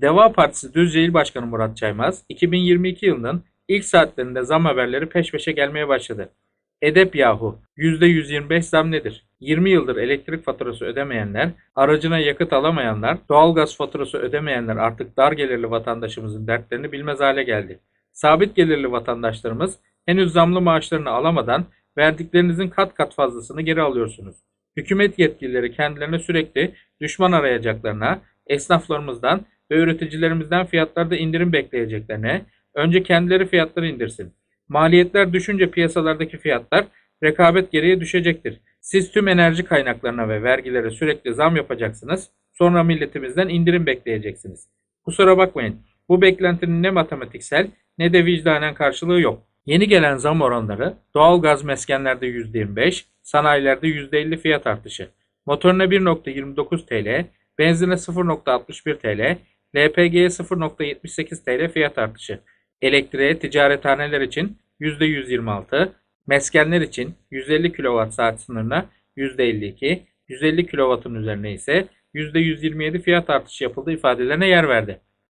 Deva Partisi Düzce İl Başkanı Murat Çaymaz, 2022 yılının ilk saatlerinde zam haberleri peş peşe gelmeye başladı. Edep yahu, %125 zam nedir? 20 yıldır elektrik faturası ödemeyenler, aracına yakıt alamayanlar, doğalgaz faturası ödemeyenler artık dar gelirli vatandaşımızın dertlerini bilmez hale geldi. Sabit gelirli vatandaşlarımız henüz zamlı maaşlarını alamadan verdiklerinizin kat kat fazlasını geri alıyorsunuz. Hükümet yetkilileri kendilerine sürekli düşman arayacaklarına, esnaflarımızdan ve üreticilerimizden fiyatlarda indirim bekleyeceklerine, önce kendileri fiyatları indirsin. Maliyetler düşünce piyasalardaki fiyatlar rekabet geriye düşecektir. Siz tüm enerji kaynaklarına ve vergilere sürekli zam yapacaksınız, sonra milletimizden indirim bekleyeceksiniz. Kusura bakmayın, bu beklentinin ne matematiksel ne de vicdanen karşılığı yok. Yeni gelen zam oranları doğalgaz meskenlerde %25, sanayilerde %50 fiyat artışı. Motorine 1.29 TL, benzine 0.61 TL, LPG'ye 0.78 TL fiyat artışı. Elektriğe ticarethaneler için %126, meskenler için 150 kWh sınırına %52, 150 kW'ın üzerine ise %127 fiyat artışı yapıldığı ifadelerine yer verdi.